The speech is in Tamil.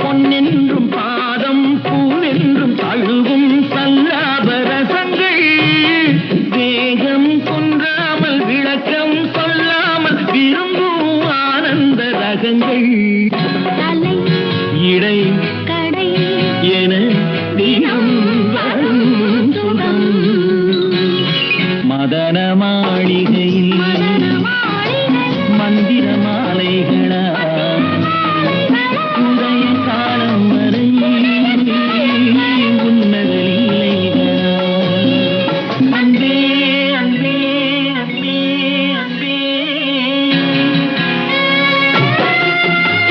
பொன்னென்றும் பாதம் பூவென்றும் அழுகும் சல்லாப ரசங்கள் வேகம் குன்றாமல் விளக்கம் சொல்லாமல் விரும்பும் ஆனந்த ரகங்கள். இடை கடை என தினம் மதன மாளிகையில்